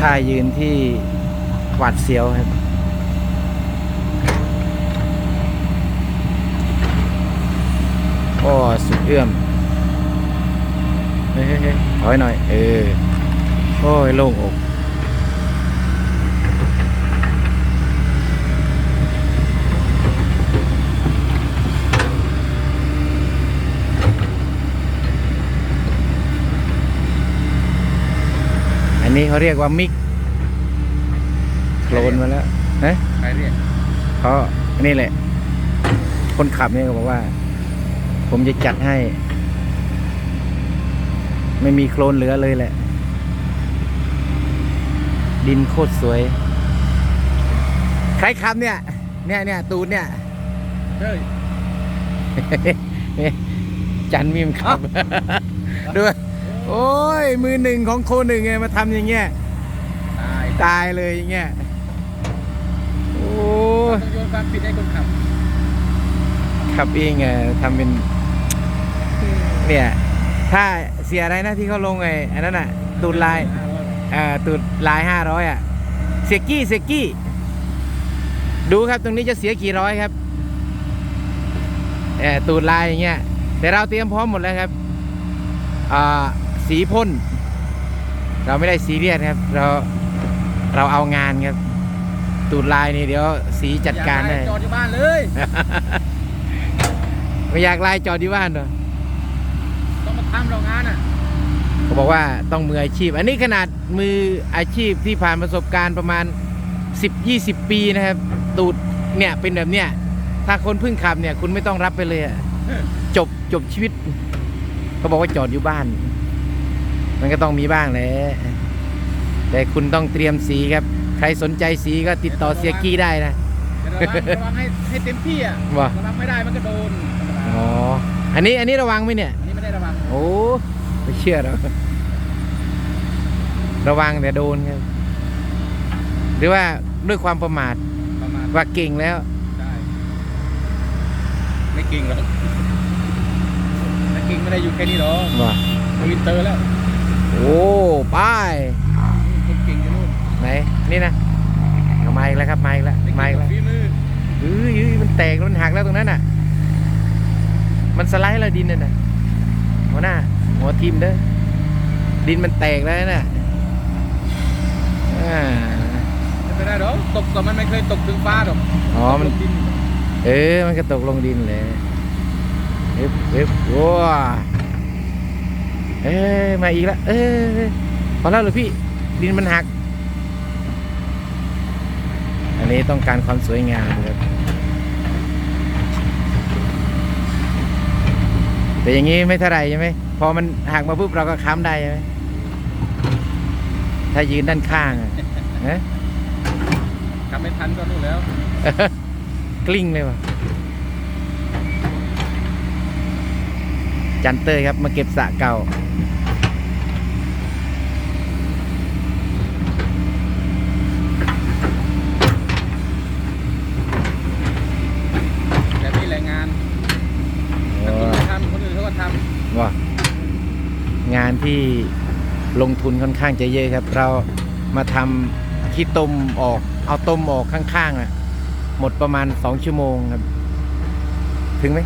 ท่ายืนที่หวาดเสียวครับ ก็สุดเอื้อม เฮ้ยเฮ้ยเฮ้ยถอยหน่อย เออ โอ้ยโล่งอก นนี้เขาเรียกว่ามิกโคลนมาแล้วนะใครเรียกเขานี่แหละ คนขับเนี่ยก็บอกว่า ผมจะจัดให้ ไม่มีโคลนเหลือเลยแหละ ดินโคตรสวย ใครขับเนี่ย เนี่ยเนี่ยตูดเนี่ยเฮ้ยจันมิมขับดู โอ้ย มือหนึ่งของโคหนึ่งไงมาทำอย่างเงี้ยตายตายเลยอย่างเงี้ยโอ้ยต้องโยนความผิดให้คนขับ ขับเองไงทำเป็นเนี่ยถ้าเสียอะไรนะที่เขาลงไอ้อันนั้นอะตูดลายเอ่อตูดลายห้าร้อยอะเสียกี้เสียกี้ ดูครับตรงนี้จะเสียกี่ร้อยครับเออตูดลายอย่างเงี้ยแต่เราเตรียมพร้อมหมดแล้วครับอ่า สีพ่น เราไม่ได้ซีเรียสครับ เราเราเอางานครับ ตูดลายนี่เดี๋ยวสีจัดการได้อยจอดอยู่บ้านเลยไม่อยากไล่จอดที่บ้านเหรอต้องมาทำเรางานอะเขาบอกว่าต้องมืออาชีพ อันนี้ขนาดมืออาชีพที่ผ่านประสบการณ์ประมาณ 10-20 ปีนะครับ ตูดเนี่ยเป็นแบบเนี้ยถ้าคนเพิ่งขับเนี่ย คุณไม่ต้องรับไปเลยอะจบจบชีวิตเขาบอกว่าจอดอยู่บ้าน มันก็ต้องมีบ้างแหละแต่คุณต้องเตรียมสีครับ ใครสนใจสีก็ติดต่อเสียกี้ได้นะแต่ระวังระวังให้ให้เต็มที่อะว่ะระวังไม่ได้มันก็โดนอ๋ออันนี้อันนี้ระวังไหมเนี่ยอันนี้ไม่ได้ระวังโอ้ไม่เชื่อหรอกระวังแต่โดนครับหรือว่าด้วยความประมาทประมาณว่าเก่งแล้วได้ไม่เก่งหรอกแต่เก่งไม่ได้อยู่แค่นี้หรอกว่าวินเตอร์แล้ว โอ้ป้ายคนเก่งจะนู่นไหนนี่นะเอามาอีกแล้วครับมาอีกแล้วไม่มาเก่อีงกกัแล้วบฝีมือเอ้ยเอ้ยมันแตกมันหักแล้วตรงนั้นน่ะ มันสไลด์แล้วดินน่ะนะหัวหน้าหัวทีมเด้อดินมันแตกแล้วน่ะอ่าไม่เป็นไรหรอกตกก็มันไม่เคยตกถึงฟ้าหรอกอ๋อมันตกดินเออมันก็ตกลงดินเลยเอ๊บเอ๊บว้า เอ้ยมาอีกแล้วเออพอแล้วเหรือพี่ดินมันหัก อันนี้ต้องการความสวยงามครับแต่อย่างนี้ไม่เท่าไหรใช่ไหมพอมันหักมาปุ๊บเราก็ค้ำได้ใช่ไหมถ้ายืนด้านข้างอะเอ๊ะทำไม่ทันก็นู่นแล้ว กลิ้งเลยว่ะ จันเตอร์ครับมาเก็บสระเก่า แบบนี้แหละงานถ้าคุณไม่ทำคนอื่นเขาก็ทว่างานที่ลงทุนค่อนข้างจะเยอะครับ เรามาทำขี้ต้มออก เอาต้มออกข้างๆอะหมดประมาณสองชั่วโมงครับ ถึงไหม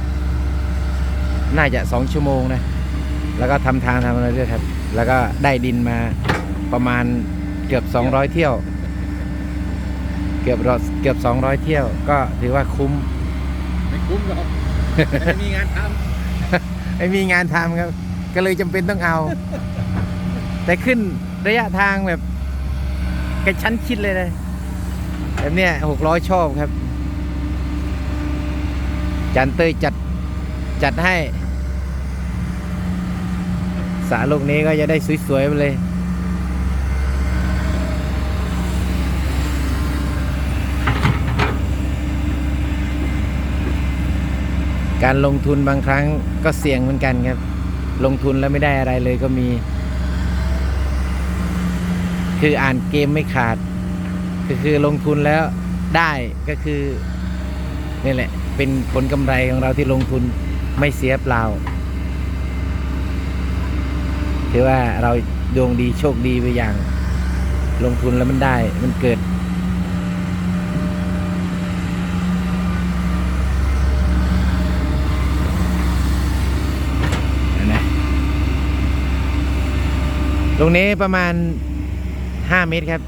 น่าจะสองชั่วโมงนะ แล้วก็ทำทางทำอะไรด้วยครับ แล้วก็ได้ดินมาประมาณเกือบสองร้อยเที่ยว เกือบรอเกือบสองร้อยเที่ยว ก็ถือว่าคุ้มำไม่คุ้มหรอกไม่มีงานทไม่มีงานทำครับ ก็เลยจำเป็นต้องเอา แต่ขึ้นระยะทางแบบกระชั้นชิดเลยนะแบบเนี้ยหกร้อยชอบครับ จันเตยจัด จัดให้ สาลูกนี้ก็จะได้สวยๆไปเลย การลงทุนบางครั้งก็เสี่ยงเหมือนกันครับ ลงทุนแล้วไม่ได้อะไรเลยก็มี คืออ่านเกมไม่ขาด ก็คือลงทุนแล้วได้ก็คือนี่แหละ เป็นผลกำไรของเราที่ลงทุนไม่เสียเปล่า ถือว่าเราดวงดีโชคดีไปอย่าง ลงทุนแล้วมันได้มันเกิดนไหมตรงนี้ประมาณ 5 เมตรครับ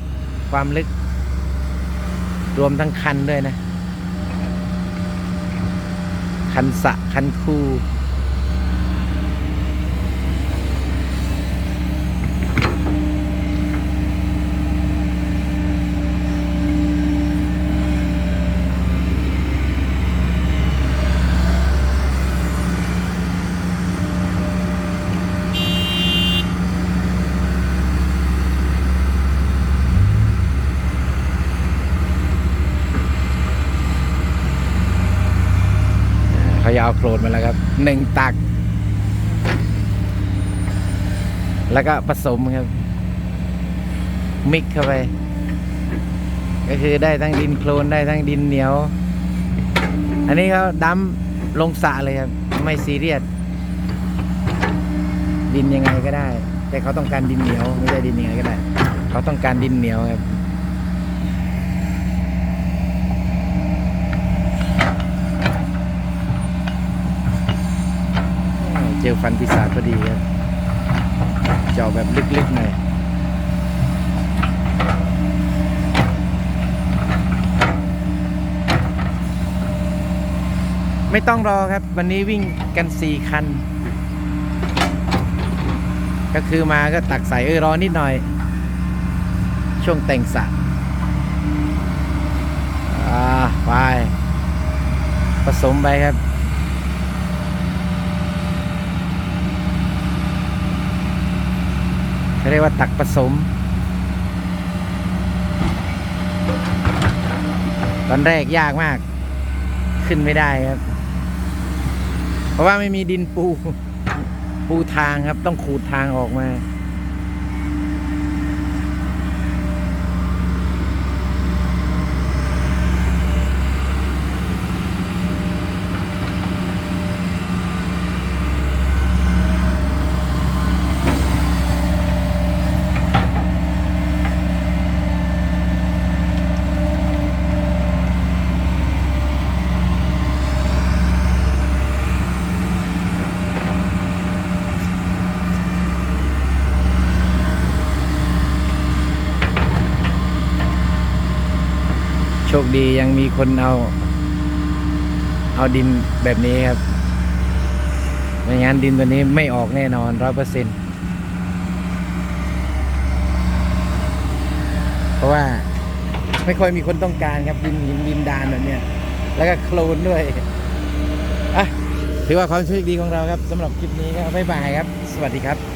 ความลึก รวมทั้งคันด้วยนะ คันสะคันคู เขาจะเอาโครนมาแล้วครับหนึ่งตัก แล้วก็ผสมครับ มิกเข้าไป ก็คือได้ทั้งดินโคลนได้ทั้งดินเหนียว อันนี้เขาดั้มลงสระเลยครับ ไม่ซีเรียสดินยังไงก็ได้ แต่เขาต้องการดินเหนียว ไม่ใช่ดินยังไงก็ได้ เขาต้องการดินเหนียวครับ เจอฟันปีศาจพอดีครับเจาะแบบลึกๆหน่อยไม่ต้องรอครับ วันนี้วิ่งกันสี่คัน ก็คือมาก็ตักใส่เออรอนิดหน่อย ช่วงแต่งสระอ่าไปผสมไปครับ เรียกว่าตักผสม ตอนแรกยากมาก ขึ้นไม่ได้ครับ เพราะว่าไม่มีดินปู ปูทางครับ ต้องขูดทางออกมา คดียังมีคนเอา เอาดินแบบนี้ครับ ไม่งั้นดินตัวนี้ไม่ออกแน่นอนร้อยเปอร์เซ็นเพราะว่าไม่ค่อยมีคนต้องการครับดินหินดินดานแบบเนี้ยแล้วก็โคลนด้วยอะถือว่าความโชคดีของเราครับสำหรับคลิปนี้ก็บ๊ายบายครับ สวัสดีครับ